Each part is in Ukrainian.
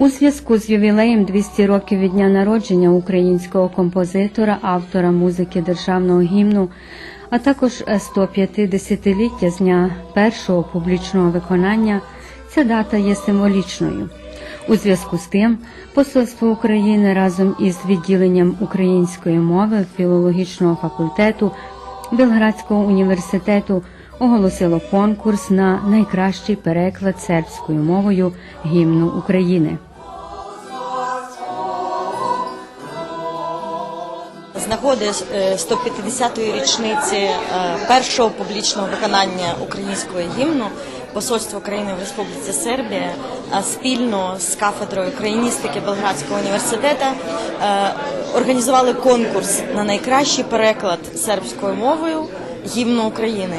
У зв'язку з ювілеєм 200 років від дня народження українського композитора, автора музики державного гімну, а також 150-ліття з дня першого публічного виконання, ця дата є символічною. У зв'язку з тим, Посольство України разом із відділенням української мови філологічного факультету Белградського університету оголосило конкурс на найкращий переклад сербською мовою гімну України. Нагоди е, 150-ї річниці е, першого публічного виконання українського гімну Посольство України в Республіці Сербія е, спільно з кафедрою країністики Белградського університету е, організували конкурс на найкращий переклад сербською мовою гімну України.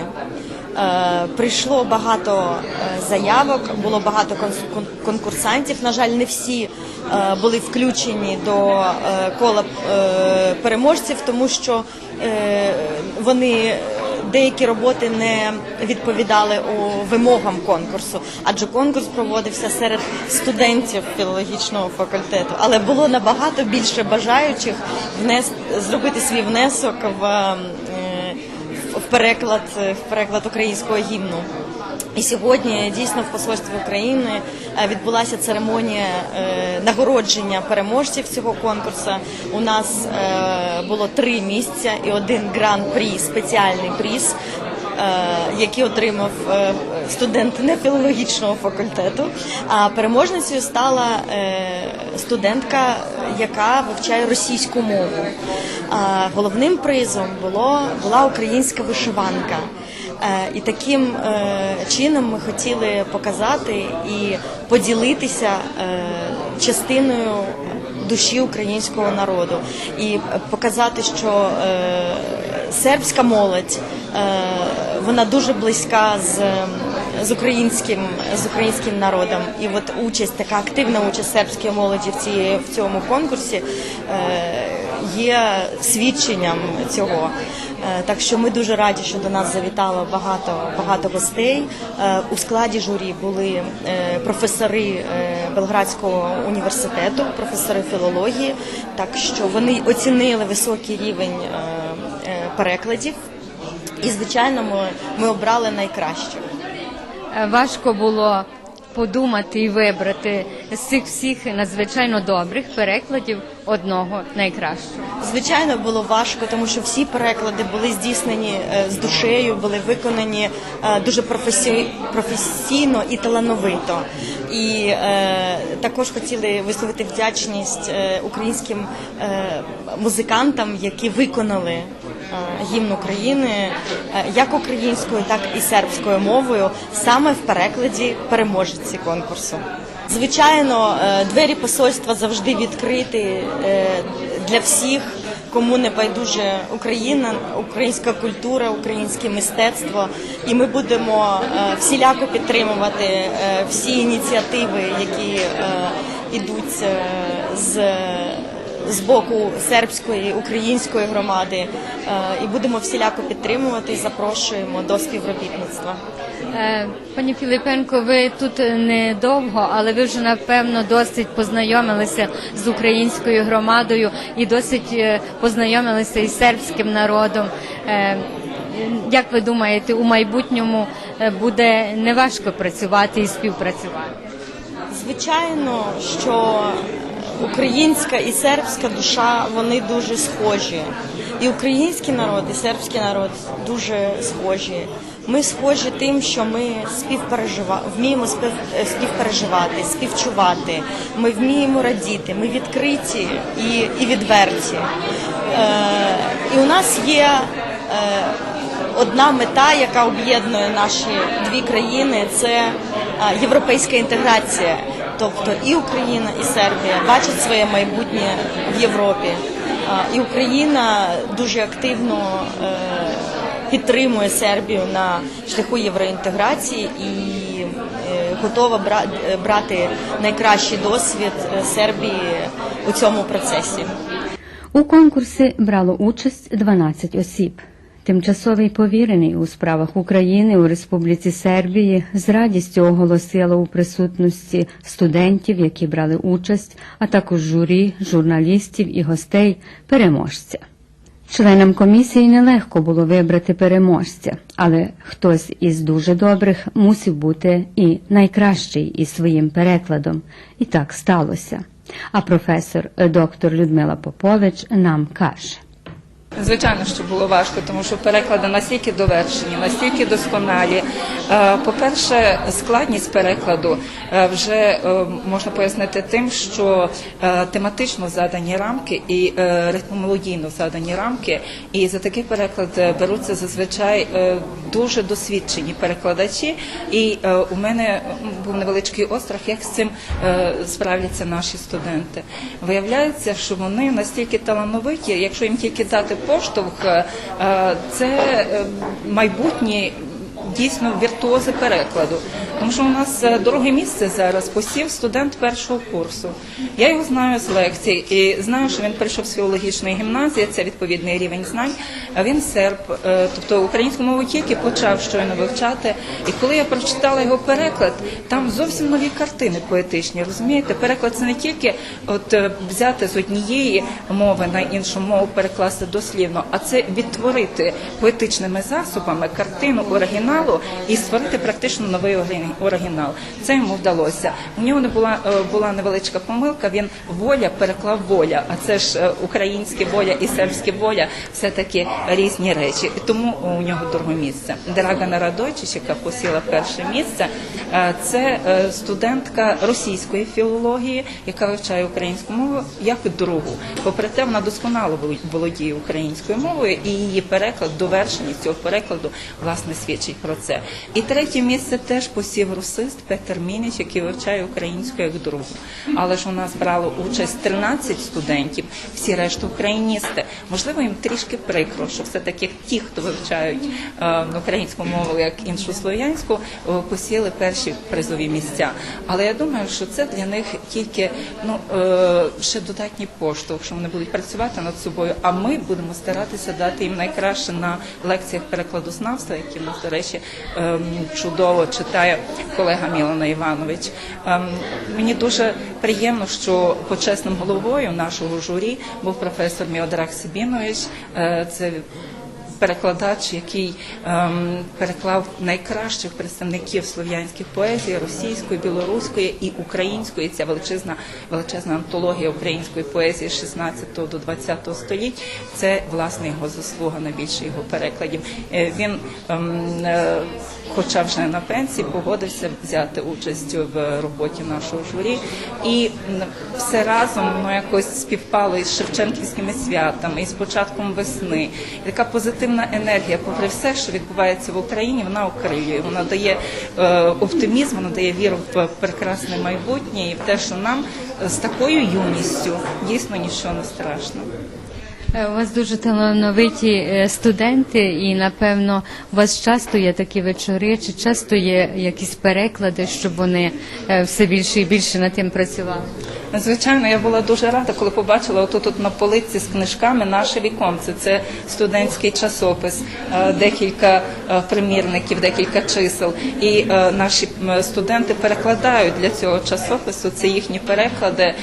Е, Прийшло багато е, заявок, було багато конкурсантів. На жаль, не всі е, були включені до кола переможців, тому що вони деякі роботи не відповідали вимогам конкурсу, адже конкурс проводився серед студентів філологічного факультету. Але було набагато більше бажаючих внес зробити свій внесок в. Е, в переклад в переклад українського гімну. І сьогодні дійсно в посольстві України е, відбулася церемонія е, нагородження переможців цього конкурсу. У нас е, було три місця і один гран-прі, спеціальний приз. е, Який отримав студент нефілологічного факультету, а переможницею стала е, студентка, яка вивчає російську мову. Головним призом було була українська вишиванка. Е, І таким е, чином ми хотіли показати і поділитися частиною душі українського народу і показати, що сербська молодь вона дуже близька з, з українським з українським народом. І от участь, така активна участь сербської молоді в цій в цьому конкурсі е, є свідченням цього. Е, Так що ми дуже раді, що до нас завітало багато багато гостей. Е, У складі журі були професори Белградського університету, професори філології. Так що вони оцінили високий рівень перекладів. І звичайно, ми, ми обрали найкращих. Е, Важко було подумати і вибрати з цих всіх надзвичайно добрих перекладів одного найкращого. Звичайно, було важко, тому що всі переклади були здійснені е, з душею, були виконані е, дуже професі... професійно і талановито. І е, також хотіли висловити вдячність е, українським е, музикантам, які виконали е, гімн України е, як українською, так і сербською мовою, саме в перекладі переможці конкурсу. Звичайно, е, двері посольства завжди відкриті е, для всіх, кому не байдуже Україна, українська культура, українське мистецтво. І ми будемо е, всіляко підтримувати всі ініціативи, які йдуть з. З боку сербської української громади і будемо всіляко підтримувати запрошуємо до співробітництва. Е, Пані Філіпенко, ви тут недовго, але ви вже напевно досить познайомилися з українською громадою і досить е, познайомилися із сербським народом. Е, Як ви думаєте, у майбутньому е, буде неважко працювати і співпрацювати? Звичайно, що українська і сербська душа вони дуже схожі. І український народ, і сербський народ дуже схожі. Ми схожі тим, що ми співпережива... вміємо спів... е, співпереживати, співчувати. Ми вміємо радіти, ми відкриті і, і відверті. Е... І у нас є е... одна мета, яка об'єднує наші дві країни це е, європейська інтеграція. Тобто і Україна, і Сербія бачать своє майбутнє в Європі. А, І Україна дуже активно е, підтримує Сербію на шляху євроінтеграції і е, готова е, брати найкращий досвід Сербії у цьому процесі. У конкурсі брало участь 12 осіб. Тимчасовий повірений у справах України у Республіці Сербії з радістю оголосила у присутності студентів, які брали участь, а також журі, журналістів і гостей переможця. Членам комісії нелегко було вибрати переможця, але хтось із дуже добрих мусив бути і найкращий із своїм перекладом. І так сталося. А професор доктор Людмила Попович нам каже. Звичайно, що було важко, тому що переклади настільки довершені, настільки досконалі. Е, По-перше, складність перекладу е, вже е, можна пояснити тим, що тематично задані рамки і ритмомелодійно задані рамки, і за такий переклад беруться зазвичай дуже досвідчені перекладачі. І у мене був невеличкий острах, як з цим справляться наші студенти. Виявляється, що вони настільки талановиті, якщо їм тільки дати поштовх, е, е, це е, майбутні. Дійсно віртуози перекладу, тому що у нас е, друге місце зараз посів студент першого курсу. Я його знаю з лекцій і знаю, що він прийшов з філологічної гімназії. Це відповідний рівень знань. А він серб, е, тобто українську мову тільки почав щойно вивчати. І коли я прочитала його переклад, там зовсім нові картини поетичні. Розумієте, переклад це не тільки от е, взяти з однієї мови на іншу мову, перекласти дослівно, а це відтворити поетичними засобами картину оригіналу і створити практично новий оригін- оригінал. Це йому вдалося. У нього не була е, була невеличка помилка. Він воля переклав воля. А це ж е, українське воля і сербське воля все таки різні речі. І тому у нього друге місце. Драгана Радойчич, яка посіла перше місце, е, це студентка російської філології, яка вивчає українську мову як другу. Попри те, вона досконало володіє українською мовою, і її переклад, довершеність цього перекладу, власне, свідчить про це. І третє місце теж посів русист Петер Мініч, який вивчає українську як другу. Але ж у нас брало участь 13 студентів, всі решта україністи. Можливо, їм трішки прикро, що все-таки ті, хто вивчають е, українську мову як іншу слов'янську, е, посіли перші призові місця. Але я думаю, що це для них тільки ну е, ще додатній поштовх, що вони будуть працювати над собою. А ми будемо старатися дати їм найкраще на лекціях перекладознавства, які нас, до речі, ем, чудово читає колега Мілана Іванович. Ем, Мені дуже приємно, що почесним головою нашого журі був професор Міодрак Сибінович. Е, Це перекладач, який ем, переклав найкращих представників слов'янських поезій російської, білоруської і української. Ця величезна величезна антологія української поезії з 16 до 20 століть. Це власне його заслуга найбільше його перекладів. Е, Він ем, е, Хоча вже на пенсії погодився взяти участь в роботі нашого журі, і все разом ну якось співпало із Шевченківськими святами, і з початком весни. І така позитивна енергія, попри все, що відбувається в Україні, вона окрилює. Вона дає е, оптимізм, вона дає віру в прекрасне майбутнє і в те, що нам з такою юністю дійсно нічого не страшно. Е, У вас дуже талановиті е, студенти, і напевно у вас часто є такі вечори, чи часто є якісь переклади, щоб вони е, все більше і більше над тим працювали. Звичайно, я була дуже рада, коли побачила отут от на полиці з книжками наше віконце. Це студентський часопис, декілька примірників, декілька чисел. І наші студенти перекладають для цього часопису. Це їхні переклади.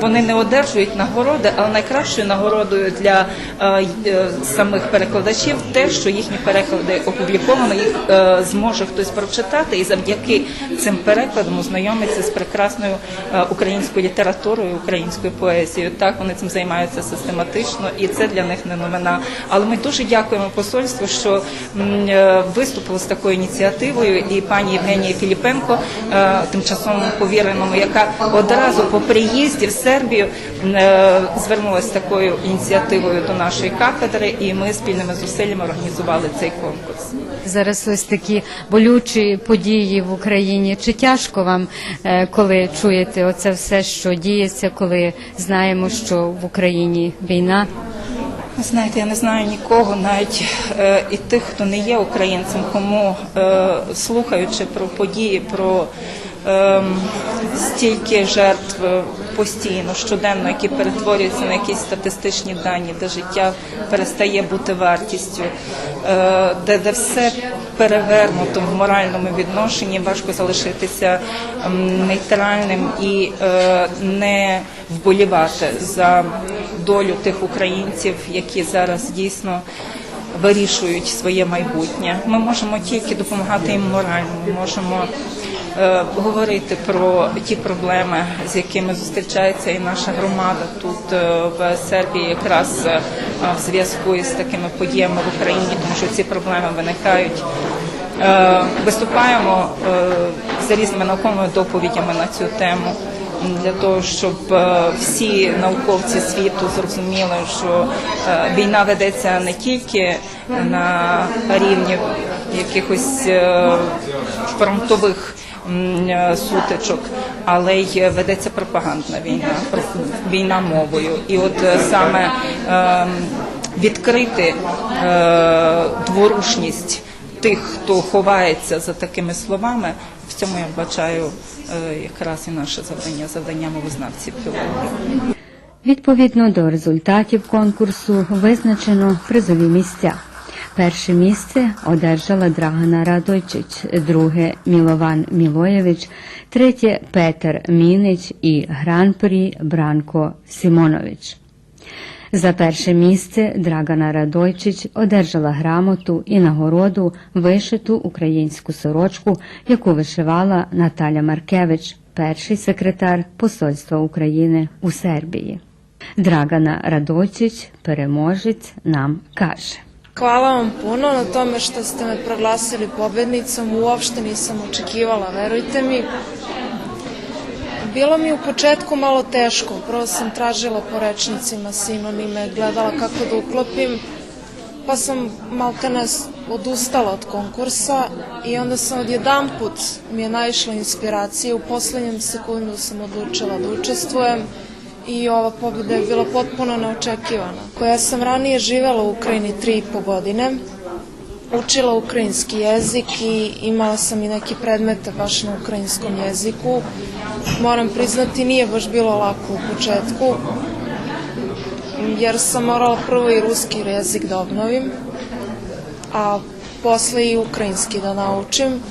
Вони не одержують нагороди, але найкращою нагородою для е, е, самих перекладачів те, що їхні переклади опубліковано, їх е, зможе хтось прочитати, і завдяки цим перекладам ознайомиться з прекрасною е, українською літературою, українською поезією. Так вони цим займаються систематично, і це для них не новина. Але ми дуже дякуємо посольству, що е, виступило з такою ініціативою, і пані Євгенія Філіпенко, е, тимчасовому повіреному, яка одразу по приїзді в Сербію е, звернулася такою ініціативою до нашої кафедри, і ми спільними зусиллями організували цей конкурс. Зараз ось такі болючі події в Україні. Чи тяжко вам, е, коли чуєте оце все, що діється, коли знаємо, що в Україні війна? Знаєте, я не знаю нікого, навіть е, і тих, хто не є українцем, кому е, слухаючи про події, про стільки жертв е, постійно, щоденно, які перетворюються на якісь статистичні дані, де життя перестає бути вартістю, е, де, де все перевернуто в моральному відношенні, важко залишитися ем, нейтральним і е, не вболівати за долю тих українців, які зараз дійсно вирішують своє майбутнє. Ми можемо тільки допомагати їм морально. Ми можемо говорити про ті проблеми, з якими зустрічається і наша громада тут е, в Сербії, якраз е, в зв'язку із такими подіями в Україні, тому що ці проблеми виникають. Е, Виступаємо е, за різними науковими доповідями на цю тему для того, щоб е, всі науковці світу зрозуміли, що е, війна ведеться не тільки на рівні якихось е, фронтових е, сутичок, але й ведеться пропагандна війна, війна мовою. І от е, саме е, відкрити е, дворушність тих, хто ховається за такими словами, в цьому я бачаю е, якраз і наше завдання, завдання мовознавців філологів. Відповідно до результатів конкурсу визначено призові місця. Перше місце одержала Драгана Радойчич, друге Мілован Мілоєвич, третє Петер Мінич і гран-прі Бранко Сімонович. За перше місце Драгана Радойчич одержала грамоту і нагороду вишиту українську сорочку, яку вишивала Наталя Маркевич, перший секретар Посольства України у Сербії. Dragana Radočić, переможець, нам каже. Hvala vam puno na tome što ste me proglasili pobednicom. Uopšte nisam očekivala, verujte mi. Bilo mi u početku malo teško. Prvo sam tražila po rečnicima sinonime, gledala kako da uklopim, pa sam maltene odustala od konkursa i onda sam odjedan put mi je naišla inspiracija. U poslednjem sekundu sam odlučila da učestvujem i ova pobjeda je bila potpuno neočekivana. Koja sam ranije živela u Ukrajini tri i po godine, učila ukrajinski jezik i imala sam i neke predmete baš na ukrajinskom jeziku. Moram priznati, nije baš bilo lako u početku, jer sam morala prvo i ruski jezik da obnovim, a posle i ukrajinski da naučim.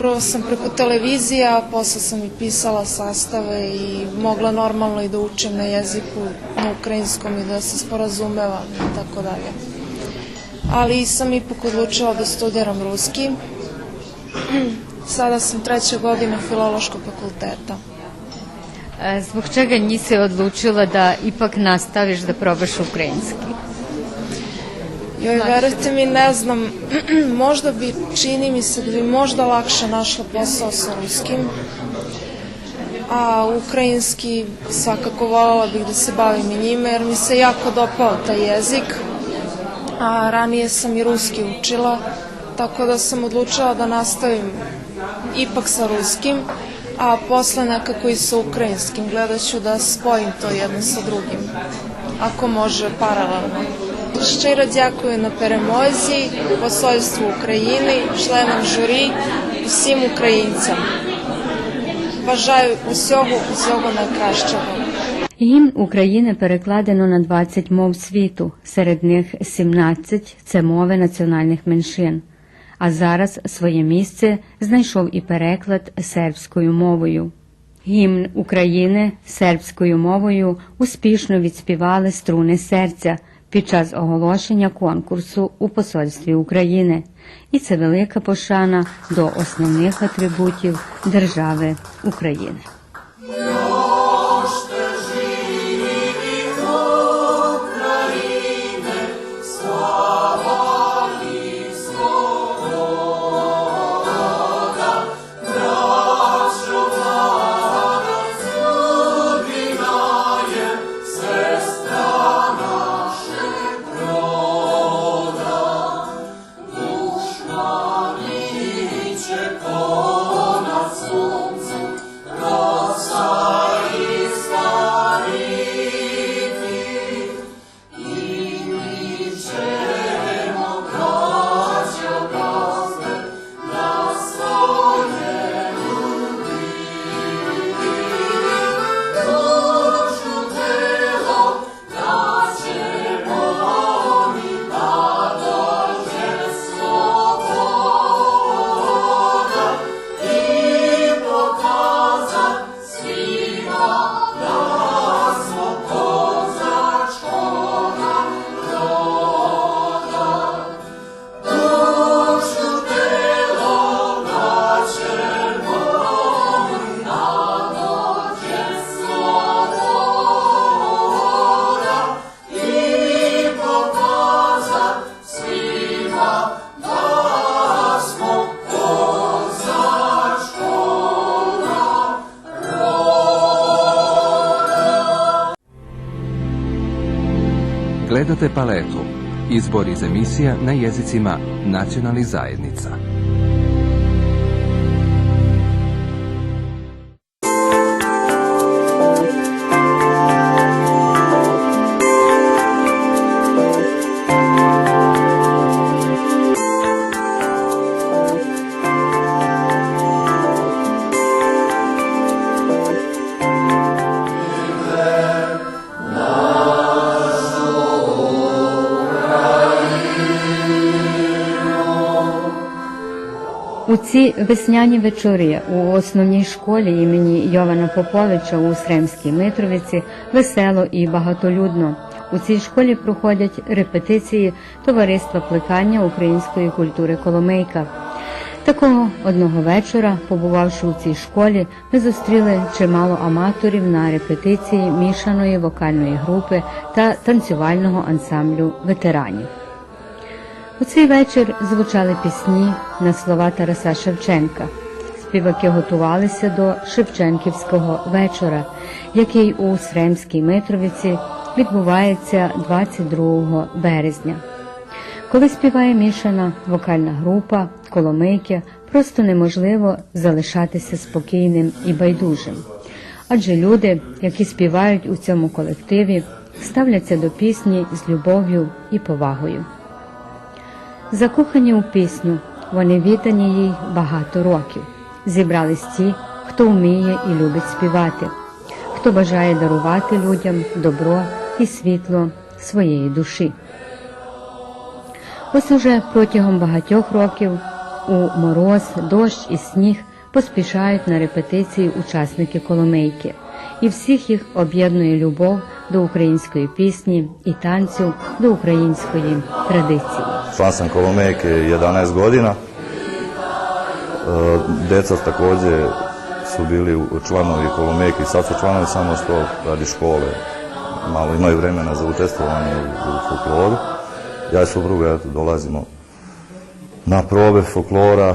Prvo sam preko televizije, a posle sam i pisala sastave i mogla normalno i da učim na jeziku na ukrajinskom i da se sporazumevam i tako dalje. Ali sam ipak odlučila da studiram ruski. Sada sam treća godina filološkog fakulteta. E, Zbog čega nisi odlučila da ipak nastaviš da probaš ukrajinski? Joj, verujte mi, ne znam, možda bi, čini mi se da bi možda lakše našla posao sa ruskim, a ukrajinski svakako voljela bih da se bavim i njime, jer mi se jako dopao taj jezik, a ranije sam i ruski učila, tako da sam odlučila da nastavim ipak sa ruskim, a posle nekako i sa ukrajinskim. Gledat ću da spojim to jedno sa drugim, ako može paralelno. Щиро дякую на перемозі, посольству України, членам журі, усім українцям. Бажаю усього, усього найкращого. Гімн України перекладено на 20 мов світу, серед них 17 – це мови національних меншин. А зараз своє місце знайшов і переклад сербською мовою. Гімн України сербською мовою успішно відспівали струни серця під час оголошення конкурсу у посольстві України. І це велика пошана до основних атрибутів держави України. Gledate paletu. Izbor iz emisija na jezicima nacionalnih zajednica. Ці весняні вечори у основній школі імені Йована Поповича у Сремській Митровиці весело і багатолюдно. У цій школі проходять репетиції товариства плекання української культури Коломийка. Такого одного вечора, побувавши у цій школі, ми зустріли чимало аматорів на репетиції мішаної вокальної групи та танцювального ансамблю ветеранів. У цей вечір звучали пісні на слова Тараса Шевченка. Співаки готувалися до Шевченківського вечора, який у Сремській Митровиці відбувається 22 березня. Коли співає мішана вокальна група Коломийки, просто неможливо залишатися спокійним і байдужим. Адже люди, які співають у цьому колективі, ставляться до пісні з любов'ю і повагою. Закохані у пісню, вони віддані їй багато років. Зібрались ті, хто вміє і любить співати, хто бажає дарувати людям добро і світло своєї душі. Ось уже протягом багатьох років у мороз, дощ і сніг поспішають на репетиції учасники Коломийки, і всіх їх об'єднує любов до української пісні і танцю, до української традиції. Član sam Kolomejke 11 godina. E, Deca također su bili članovi Kolomejke i sad su članovi samo što radi škole. Malo imaju vremena za učestvovanje u, folkloru. Ja i supruga dolazimo na probe folklora,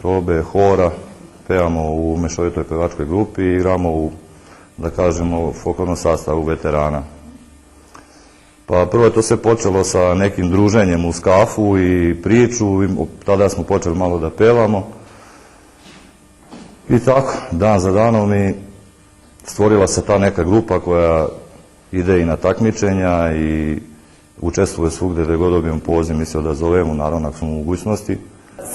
probe hora, pevamo u mešovitoj pevačkoj grupi i igramo u, da kažemo, folklornom sastavu veterana. Pa prvo je to sve počelo sa nekim druženjem u skafu i priču, tada smo počeli malo da pevamo. I tako, dan za danom i stvorila se ta neka grupa koja ide i na takmičenja i učestvuje svugdje gdje god dobijemo poziv, mislio da zovemo, naravno ako smo mogućnosti.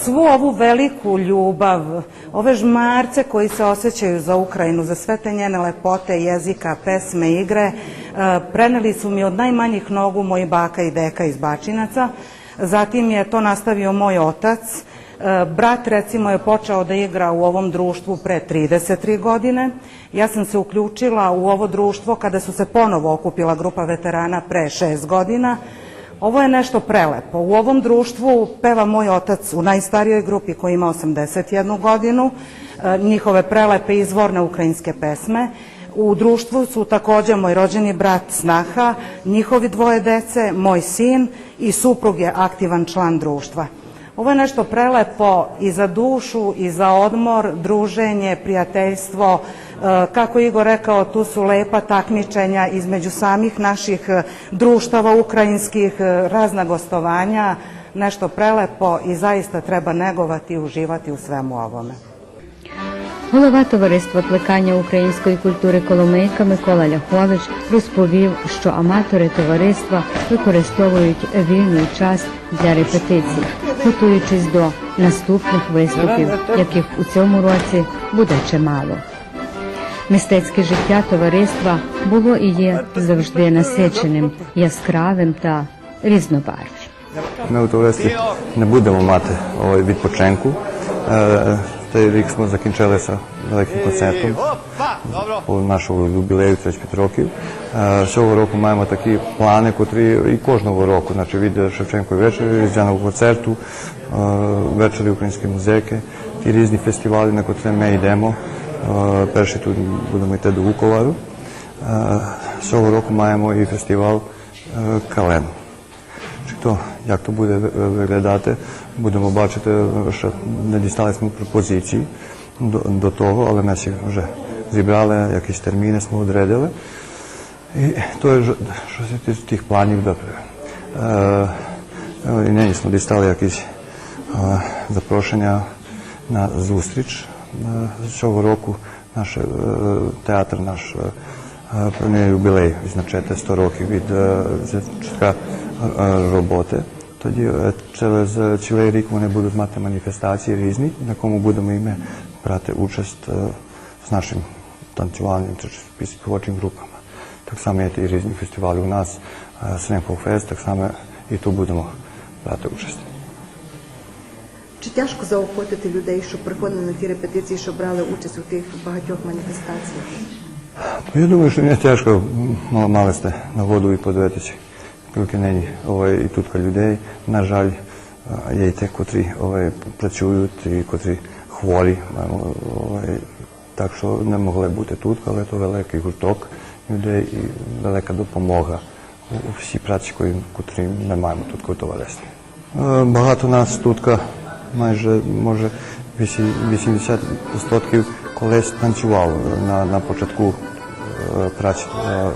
svu ovu veliku ljubav, ove žmarce koji se osjećaju za Ukrajinu, za sve te njene lepote, jezika, pesme, igre, preneli su mi od najmanjih nogu moji baka i deka iz Bačinaca. Zatim je to nastavio moj otac. E, Brat recimo je počeo da igra u ovom društvu pre 33 godine. Ja sam se uključila u ovo društvo kada su se ponovo okupila grupa veterana pre 6 godina. Ovo je nešto prelepo. U ovom društvu peva moj otac u najstarijoj grupi koji ima 81 godinu, e, njihove prelepe izvorne ukrajinske pesme. U društvu su takođe moj rođeni brat Snaha, njihovi dvoje dece, moj sin i suprug je aktivan član društva. Ovo je nešto prelepo i za dušu i za odmor, druženje, prijateljstvo. E, Kako je Igor rekao, tu su lepa takmičenja između samih naših e, društava ukrajinskih, e, razna gostovanja, nešto prelepo i zaista treba negovati i uživati u svemu ovome. Голова товариства плекання української культури Коломийка Микола Ляхович розповів, що аматори товариства використовують вільний час для репетицій, готуючись до наступних виступів, яких у цьому році буде чимало. Мистецьке життя товариства було і є завжди насиченим, яскравим та різнобарвним. Ми у товаристві не будемо мати відпочинку. Цей рік ми закінчилися великим концертом по нашому юбілею 35 років. Е, Цього року маємо такі плани, котрі і кожного року, значить від Шевченкової вечері, різдвяного концерту, е, вечері української музики, ті різні фестивалі, на котрі ми йдемо. Е, Перший тут будемо йти до Вуковару. Цього року маємо і фестиваль Кален. Чи то, як то буде виглядати, будемо бачити, що не дісталися ми пропозиції до, до того, але ми всі вже зібрали якісь терміни, ми відрядили. І то, є що з тих планів, добре. Е, нині smo дістали якісь е, запрошення на зустріч е, цього року. Наш е, театр наш е, е, юбілей відзначати 100 років від е, е, роботи. Тоді через цілий рік вони будуть мати маніфестації різні, на кому будемо і ми брати участь е, з нашим танцювальним чи співочим групами. Так само є і різні фестивалі у нас, Фест, так само і тут будемо брати участь. Чи тяжко заохотити людей, щоб приходили на ті репетиції, щоб брали участь у тих багатьох маніфестаціях? Я думаю, що не тяжко мали сте нагоду і подивитися. Ой, і тут людей, на жаль, є й ті, котрі ой, працюють, і котрі хворі. Ой, так що не могли бути тут, але то великий гурток людей і велика допомога у всій праці, котрі ми маємо тут товаристві. Е, Багато нас тут, майже може 80% колись танцювало на, на початку е, праці е,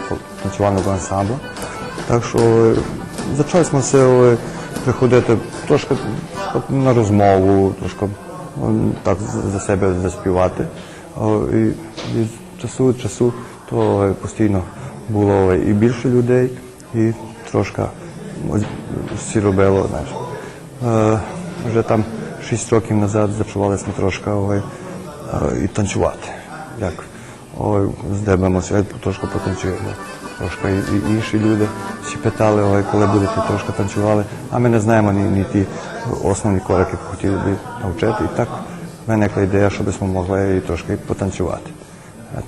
танцювального ансамблю. Так що ми це е, приходити трошки на розмову, трошки так за- за себе заспівати. І, і з часу до часу то постійно було і більше людей, і трошки всі робило, знаєш. Е, вже там 6 років назад зачувалися ми трошки ой, е, і танцювати. Як ой, здебемося, трошки потанцюємо. Трошки і, інші люди всі питали, ой, коли будете трошки танцювали, а ми не знаємо ні, ні ті основні кроки, які хотіли би навчити. І так виникла ідея, щоб ми могли і трошки потанцювати. От,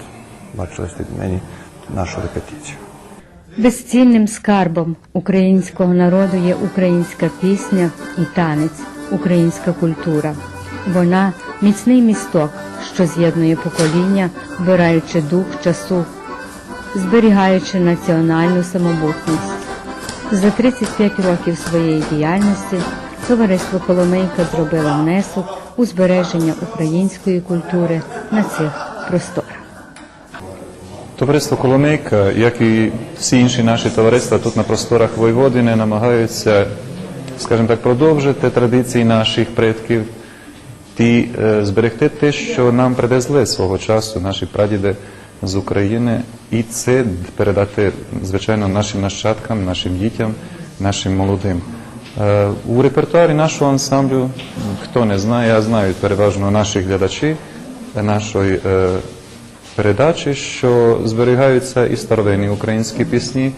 бачили мені нашу репетицію. Безцінним скарбом українського народу є українська пісня і танець, українська культура. Вона міцний місток, що з'єднує покоління, вбираючи дух часу, зберігаючи національну самобутність. За 35 років своєї діяльності товариство Коломийка зробило внесок у збереження української культури на цих просторах. Товариство Коломийка, як і всі інші наші товариства тут на просторах Войводини, намагаються, скажімо так, продовжити традиції наших предків, ті, е, зберегти те, що нам привезли свого часу наші прадіди з України, і це передати, звичайно, нашим нащадкам, нашим дітям, нашим молодим. Е, У репертуарі нашого ансамблю, хто не знає, а знають переважно наші глядачі нашої е, передачі, що зберігаються і старовинні українські пісні.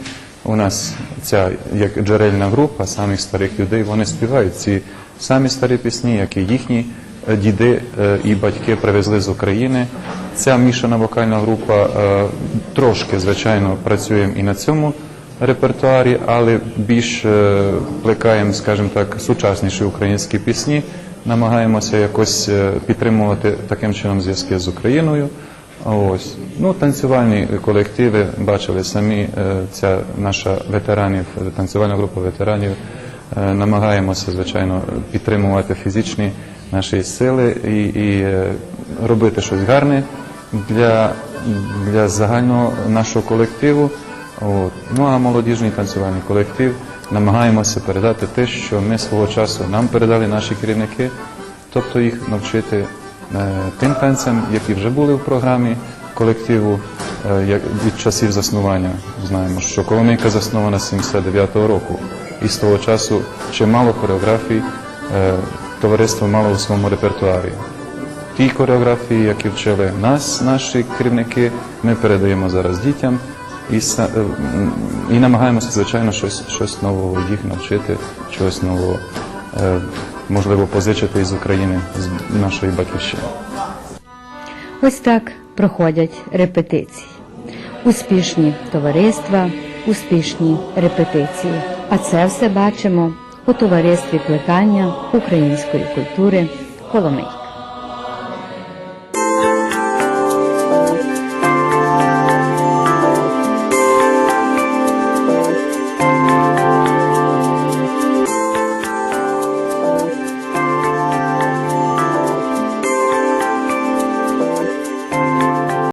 У нас ця як джерельна група самих старих людей, вони співають ці самі старі пісні, які їхні е, діди е, і батьки привезли з України. Ця мішана вокальна група е, трошки, звичайно, працюємо і на цьому репертуарі, але більш е, плекаємо, скажімо так, сучасніші українські пісні. Намагаємося якось е, підтримувати таким чином зв'язки з Україною. Ось ну танцювальні колективи бачили самі. е, Ця наша ветеранів, танцювальна група ветеранів. е, Намагаємося, звичайно, підтримувати фізичні наші сили і, і е, робити щось гарне для, для загального нашого колективу. От. Ну а молодіжний танцювальний колектив намагаємося передати те, що ми свого часу нам передали наші керівники, тобто їх навчити е, тим танцям, які вже були в програмі колективу е, як від часів заснування. Знаємо, що Коломийка заснована з 79-го року, і з того часу чимало хореографій товариство мало у своєму репертуарі. Ті хореографії, які вчили нас, наші керівники, ми передаємо зараз дітям і, е, і намагаємося, звичайно, щось, щось нового їх навчити, щось нового, е, можливо, позичити із України, з нашої батьківщини. Ось так проходять репетиції. Успішні товариства, успішні репетиції. А це все бачимо у товаристві плекання української культури Коломийка.